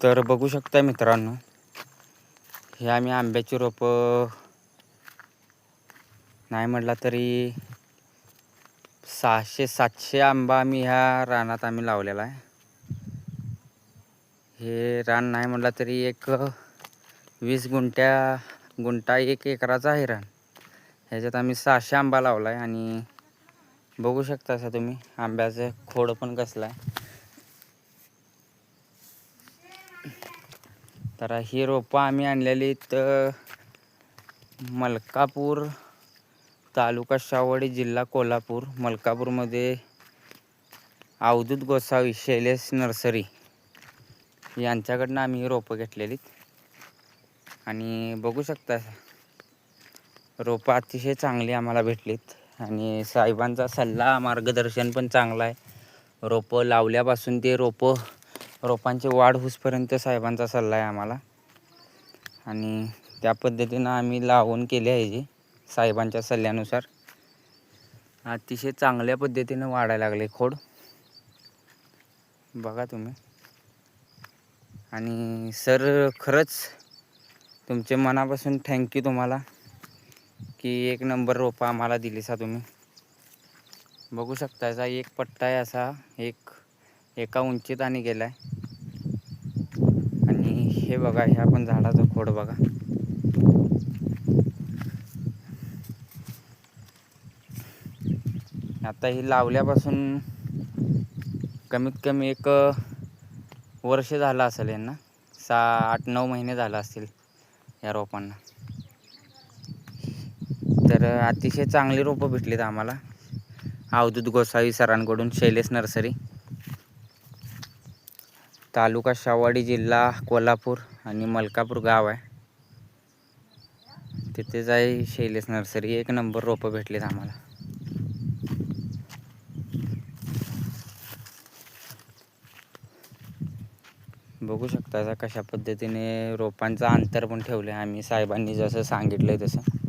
तर बघू शकता मित्रांनो हे आम्ही आंब्याची रोपं नाही म्हटला तरी सहाशे सातशे आंबा आम्ही ह्या रानात आम्ही लावलेला आहे. हे रान नाही म्हटलं तरी एक वीस गुंट्या गुंठा एक एकराचा आहे रान. ह्याच्यात आम्ही सहाशे आंबा लावला आहे आणि बघू शकता असं तुम्ही आंब्याचं खोड पण कसलं आहे. तर ही रोपं आम्ही आणलेली तर मलकापूर तालुका शावडी जिल्हा कोल्हापूर. मलकापूरमध्ये अवधूत गोसावी शैलेश नर्सरी यांच्याकडनं आम्ही ही रोपं घेतलेलीत आणि बघू शकता रोपं अतिशय चांगली आम्हाला भेटलीत आणि साहेबांचा सल्ला मार्गदर्शन पण चांगला आहे. रोपं लावल्यापासून ते रोपं रोपांची वाढ होसपर्यंत साहेबांचा सल्ला आहे आम्हाला. आणि त्या पद्धतीनं आम्ही लावून केली आहे जी साहेबांच्या सल्ल्यानुसार. अतिशय चांगल्या पद्धतीनं वाढायला लागले खोड. बघा तुम्ही. आणि सर खरंच तुमचे मनापासून थँक्यू तुम्हाला की एक नंबर रोपं आम्हाला दिलीसा तुम्ही. बघू शकता असा एक पट्टा आहे असा एक एका उंचीत आणि गेला आहे आणि हे बघा ह्या पण झाडाचं खोड बघा. आता ही लावल्यापासून कमीत कमी एक वर्ष झालं असेल यांना. सहा आठ नऊ महिने झालं असतील या रोपांना. तर अतिशय चांगली रोपं भेटलीत आम्हाला. अवधूत गोसावी सरांकडून शैलेश नर्सरी. तालुका शावाडी जिल्हा कोल्हापूर आणि मलकापूर गाव आहे. तिथेच आहे शैलेश नर्सरी एक नंबर रोपं भेटलीत आम्हाला. बघू शकता आता कशा पद्धतीने रोपांचं अंतर पण ठेवलं आहे आम्ही साहेबांनी जसं सांगितलं आहे तसं.